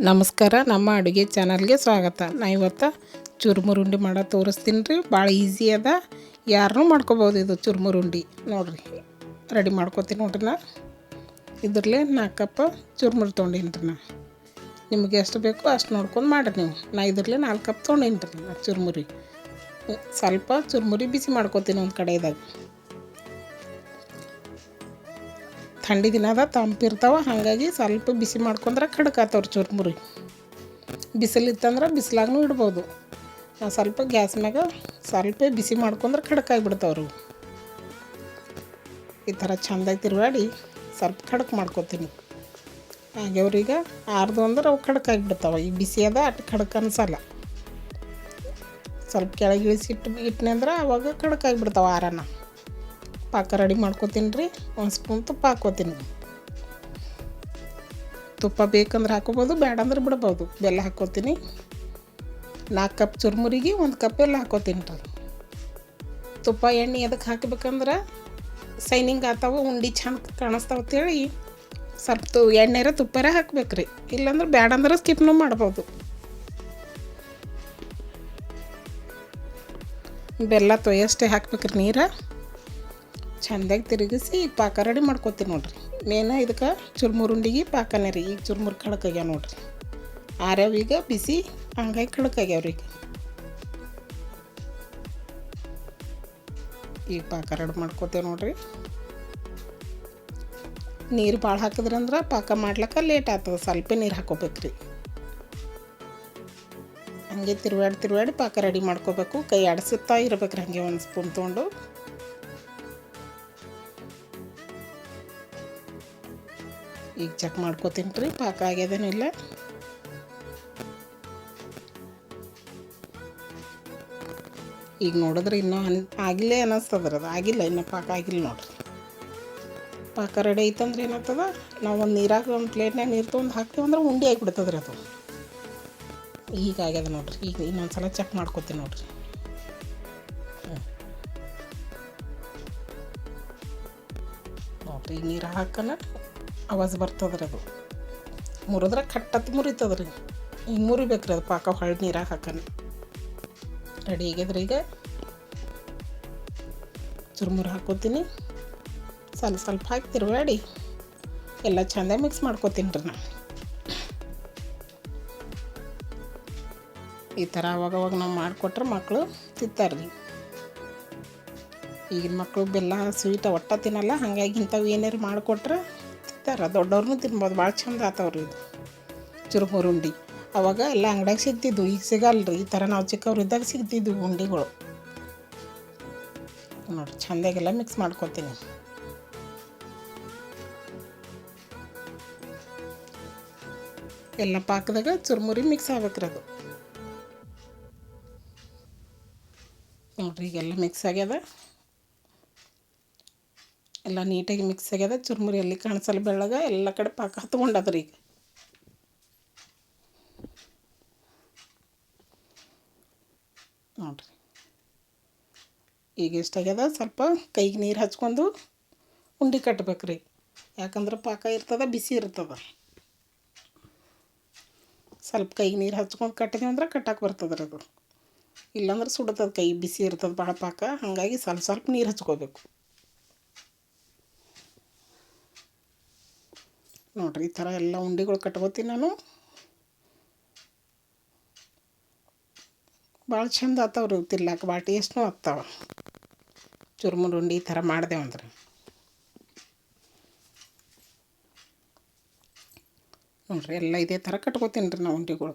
ನಮಸ್ಕಾರ, ನಮ್ಮ ಅಡುಗೆ ಚಾನಲ್ಗೆ ಸ್ವಾಗತ. ನಾ ಇವತ್ತು ಚುರುಮುರುಂಡಿ ಮಾಡೋ ತೋರಿಸ್ತೀನಿ ರೀ. ಭಾಳ ಈಸಿ ಅದ. ಯಾರನ್ನು ಮಾಡ್ಕೊಬೋದು ಇದು ಚುರುಮುರುಂಡಿ. ನೋಡಿರಿ ರೆಡಿ ಮಾಡ್ಕೊತೀನಿ ನೋಡ್ರಿ ನಾ. ಇದ್ರಲ್ಲೇ ನಾಲ್ಕು ಕಪ್ ಚುರುಮುರು ತೊಗೊಂಡೇನಿ ರೀ ನಾ. ನಿಮಗೆ ಎಷ್ಟು ಬೇಕೋ ಅಷ್ಟು ನೋಡ್ಕೊಂಡು ಮಾಡಿರಿ ನೀವು. ನಾ ಇದ್ರಲ್ಲೇ ನಾಲ್ಕು ಕಪ್ ತೊಗೊಂಡೇನಿ ರೀ ನಾ ಚುರುಮುರಿ. ಸ್ವಲ್ಪ ಚುರುಮುರಿ ಬಿಸಿ ಮಾಡ್ಕೊತೀನಿ ಒಂದು ಕಡೆದಾಗ. ಥಂಡಿ ದಿನ ಅದ ತಂಪಿರ್ತಾವ ಹಾಗಾಗಿ ಸ್ವಲ್ಪ ಬಿಸಿ ಮಾಡ್ಕೊಂಡ್ರೆ ಆತವ್ರಿ ಚುರುಮುರಿ ಬಿಸಿಲಿತ್ತಂದ್ರೆ ಬಿಸಿಲಾಗೂ ಇಡ್ಬೋದು. ಸ್ವಲ್ಪ ಗ್ಯಾಸ್ ಮ್ಯಾಗ ಸ್ವಲ್ಪ ಬಿಸಿ ಮಾಡ್ಕೊಂಡ್ರೆ ಖಡಕಾಗಿಬಿಡ್ತಾವ್ರಿ. ಈ ಥರ ಚೆಂದಾಗಿ ತಿರುಗಾಡಿ ಸ್ವಲ್ಪ ಖಡಕ್ ಮಾಡ್ಕೊತೀನಿ. ಅವ್ರಿಗೆ ಆರ್ದು ಅಂದ್ರೆ ಅವು ಖಡಕ್ ಆಗಿಬಿಡ್ತಾವೆ ಈ ಬಿಸಿ ಅದ, ಅಟ್ ಖಡಕ್ ಅನ್ಸಲ್ಲ. ಸ್ವಲ್ಪ ಕೆಳಗಿಳಿಸಿ ಇಟ್ಟು ಇಟ್ಟನೆ ಅಂದ್ರೆ ಅವಾಗ ಖಡಕ್ ಆಗಿಬಿಡ್ತಾವೆ ಆರನ. ಪಾಕ ರೆಡಿ ಮಾಡ್ಕೋತೀನಿ ರೀ. ಒಂದು ಸ್ಪೂನ್ ತುಪ್ಪ ಹಾಕೋತೀನಿ ತುಪ್ಪ ಬೇಕಂದ್ರೆ ಹಾಕೋಬೋದು ಬೇಡ ಅಂದ್ರೆ ಬಿಡ್ಬೋದು. ಬೆಲ್ಲ ಹಾಕೋತೀನಿ ನಾಲ್ಕು ಕಪ್ ಚುರುಮುರಿಗೆ ಒಂದು ಕಪ್ ಎಲ್ಲ ಹಾಕೋತೀನಿ ರೀ. ತುಪ್ಪ ಎಣ್ಣೆ ಎದಕ್ಕೆ ಹಾಕ್ಬೇಕಂದ್ರೆ ಸೈನಿಂಗ್ ಆತಾವ, ಉಂಡೆ ಚೆಂದ ಕಾಣಿಸ್ತಾವ ಅಂತೇಳಿ ಸ್ವಲ್ಪ ತು ಎಣ್ಣೆರ ತುಪ್ಪರ ಹಾಕ್ಬೇಕು ರೀ. ಇಲ್ಲಾಂದ್ರೆ ಬೇಡ ಅಂದ್ರೆ ಸ್ಕಿಪ್ನೂ ಮಾಡ್ಬೋದು. ಬೆಲ್ಲ ತೊಯ್ಯಷ್ಟೇ ಹಾಕ್ಬೇಕ್ರಿ ನೀರು. ಚೆಂದಾಗಿ ತಿರುಗಿಸಿ ಈಗ ಪಾಕ ರೆಡಿ ಮಾಡ್ಕೊತೀನಿ ನೋಡ್ರಿ. ಮೇನ ಇದಕ್ಕೆ ಚುರ್ಮುರುಂಡಿಗೆ ಪಾಕನೇ ರೀ. ಈಗ ಚುರ್ಮುರು ಕಡಕಾಗ್ಯಾವ ನೋಡ್ರಿ. ಆರ್ಯಾವ ಈಗ ಬಿಸಿ ಹಂಗಾಗಿ ಕಡಕಾಗ್ಯಾವ್ರಿ ಈಗ. ಈಗ ಪಾಕ ರೆಡಿ ಮಾಡ್ಕೋತೇವೆ ನೋಡ್ರಿ. ನೀರು ಭಾಳ ಹಾಕಿದ್ರಂದ್ರೆ ಪಾಕ ಮಾಡ್ಲಿಕ್ಕೆ ಲೇಟ್ ಆಗ್ತದೆ ಸ್ವಲ್ಪ ನೀರು ಹಾಕೋಬೇಕ್ರಿ ಹಂಗೆ ತಿರುವಾಡಿ ತಿರುವಾಡಿ ಪಾಕ ರೆಡಿ ಮಾಡ್ಕೋಬೇಕು. ಕೈ ಆಡಿಸುತ್ತಾ ಇರ್ಬೇಕ್ರಿ ಹಂಗೆ ಒಂದು ಸ್ಪೂನ್ ತೊಗೊಂಡು. ಈಗ ಚೆಕ್ ಮಾಡ್ಕೋತೀನಿ ರೀ ಪಾಕ ಆಗ್ಯದೇನಿಲ್ಲ ಈಗ ನೋಡಿದ್ರೆ ಇನ್ನೂ ಅನ್ ಆಗಿಲ್ಲೇ ಅನ್ನಿಸ್ತದ್ರಿ ಅದು. ಆಗಿಲ್ಲ, ಇನ್ನೂ ಪಾಕ ಆಗಿಲ್ಲ ನೋಡ್ರಿ. ಪಾಕ ರೆಡಿ ಐತಂದ್ರೆ ಏನಾಗ್ತದ ನಾವು ಒಂದು ನೀರಾಗ ಒಂದು ಪ್ಲೇಟ್ನಾಗ ನೀರು ತೊಗೊಂಡು ಹಾಕ್ತೀವಿ ಅಂದ್ರೆ ಉಂಡೆ ಆಗಿಬಿಡ್ತದ್ರಿ ಅದು. ಈಗ ಆಗ್ಯದ ನೋಡ್ರಿ. ಈಗ ಇನ್ನೊಂದು ಸಲ ಚೆಕ್ ಮಾಡ್ಕೊತೀನಿ ನೋಡ್ರಿ. ನೋಡ್ರಿ ಈಗ ನೀರು ಹಾಕನ. ಆವಾಜ್ ಬರ್ತದ್ರಿ ಅದು. ಮುರಿದ್ರೆ ಕಟ್ಟತ್ತು ಮುರಿತದ್ರಿ. ಈಗ ಮುರಿಬೇಕ್ರಿ ಅದು ಪಾಕ ಹೊಳ್ಳಿ ನೀರಾಗ ಹಾಕೋಣ ರೆಡಿ ಆಗ್ಯದ್ರಿ ಈಗ. ಚುರುಮುರು ಹಾಕೋತೀನಿ. ಸ್ವಲ್ಪ ಸ್ವಲ್ಪ ಹಾಕಿ ತಿರುವಾಡಿ ಎಲ್ಲ ಚೆಂದ ಮಿಕ್ಸ್ ಮಾಡ್ಕೋತೀನಿ ರೀ ನಾನು ಈ ಥರ ಅವಾಗವಾಗ ನಾವು ಮಾಡಿಕೊಟ್ರೆ ಮಕ್ಕಳು ತಿಂತಾರ್ರಿ. ಈಗಿನ ಮಕ್ಕಳು ಬೆಲ್ಲ ಸ್ವೀಟ ಒಟ್ಟ ತಿನ್ನಲ್ಲ, ಹಾಗಾಗಿ ಇಂಥವು ಏನಾರು ಮಾಡಿಕೊಟ್ರೆ ತಿಂತಾರೆ. ದೊಡ್ಡವ್ರನ್ನೂ ತಿನ್ಬೋದು ಭಾಳ ಚಂದ ಆತವ್ರಿ ಇದು. ಚುರುಮುರು ಉಂಡಿ ಅವಾಗ ಎಲ್ಲ ಅಂಗಡ್ಯಾಗ ಸಿಗ್ತಿದ್ವು. ಈಗ ಸಿಗಲ್ಲ ರೀ ಈ ಥರ ನಾವು ಚಿಕ್ಕವ್ರು ಇದ್ದಾಗ ಸಿಗ್ತಿದ್ವು ಉಂಡಿಗಳು. ನೋಡಿರಿ, ಚೆಂದಾಗೆಲ್ಲ ಮಿಕ್ಸ್ ಮಾಡ್ಕೊತೀನಿ. ಎಲ್ಲ ಪಾಕದಾಗ ಚುರುಮುರಿ ಮಿಕ್ಸ್ ಆಗ್ಬೇಕ್ರಿ ಅದು. ನೋಡ್ರಿ, ಈಗೆಲ್ಲ ಮಿಕ್ಸ್ ಆಗ್ಯದ. ಎಲ್ಲ ನೀಟಾಗಿ ಮಿಕ್ಸ್ ಆಗ್ಯದ, ಚುರುಮುರಿ ಎಲ್ಲಿ ಕಾಣಿಸಲ್ಲ ಬೆಳ್ಳಗ, ಎಲ್ಲ ಕಡೆ ಪಾಕ ಹತ್ಕೊಂಡದ್ರಿ ಈಗ. ನೋಡ್ರಿ. ಈಗ ಎಷ್ಟಾಗ್ಯದ ಸ್ವಲ್ಪ ಕೈಗೆ ನೀರು ಹಚ್ಕೊಂಡು ಉಂಡೆ ಕಟ್ಬೇಕ್ರಿ. ಯಾಕಂದ್ರೆ ಪಾಕ ಇರ್ತದ, ಬಿಸಿ ಇರ್ತದ. ಸ್ವಲ್ಪ ಕೈಗೆ ನೀರು ಹಚ್ಕೊಂಡು ಕಟ್ಟಿದ್ವಿ ಅಂದ್ರೆ ಕಟ್ಟಕ್ಕೆ ಬರ್ತದ್ರಿ ಅದು. ಇಲ್ಲಾಂದ್ರೆ ಸುಡ್ತದೆ ಕೈ, ಬಿಸಿ ಇರ್ತದೆ ಭಾಳ ಪಾಕ. ಹಾಗಾಗಿ ಸ್ವಲ್ಪ ಸ್ವಲ್ಪ ನೀರು ಹಚ್ಕೋಬೇಕು. ನೋಡ್ರಿ ಈ ಥರ ಎಲ್ಲ ಉಂಡೆಗಳು ಕಟ್ಕೋತೀನಿ ನಾನು. ಭಾಳ ಚಂದ ಆತಾವ್ರಿ ತಿನ್ಲಾಕ, ಭಾಳ ಟೇಸ್ಟ್ನೂ ಆಗ್ತಾವ. ಚುರುಮುರು ಉಂಡೆ ಈ ಥರ ಮಾಡಿದೆವು ಅಂದ್ರೆ. ನೋಡ್ರಿ ಎಲ್ಲ ಇದೇ ಥರ ಕಟ್ಕೋತೀನಿ ರೀ ನಾವು ಉಂಡೆಗಳು.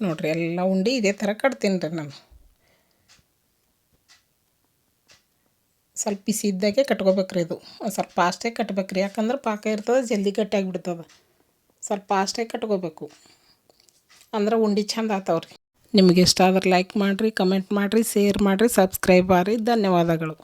ನೋಡ್ರಿ ಎಲ್ಲ ಉಂಡೆ ಇದೇ ಥರ ಕಟ್ತೀನಿ ರೀ ನಾನು. ಸ್ವಲ್ಪ ಬಿಸಿ ಇದ್ದಾಗೆ ಕಟ್ಕೋಬೇಕ್ರಿ ಇದು. ಸ್ವಲ್ಪ ಫಾಸ್ಟಾಗಿ ಕಟ್ಬೇಕ್ರಿ. ಯಾಕಂದ್ರೆ ಪಾಕ ಇರ್ತದೆ, ಜಲ್ದಿ ಗಟ್ಟಿಯಾಗಿಬಿಡ್ತದೆ. ಸ್ವಲ್ಪ ಫಾಸ್ಟಾಗಿ ಕಟ್ಕೋಬೇಕು. ಅಂದ್ರೆ ಉಂಡೆ ಚಂದ ಆತಾವ್ರಿ. ನಿಮಗೆ ಇಷ್ಟ ಆದ್ರೆ ಲೈಕ್ ಮಾಡಿರಿ ಕಮೆಂಟ್ ಮಾಡಿರಿ ಶೇರ್ ಮಾಡಿರಿ ಸಬ್ಸ್ಕ್ರೈಬ್ ಮಾಡಿರಿ. ಧನ್ಯವಾದಗಳು.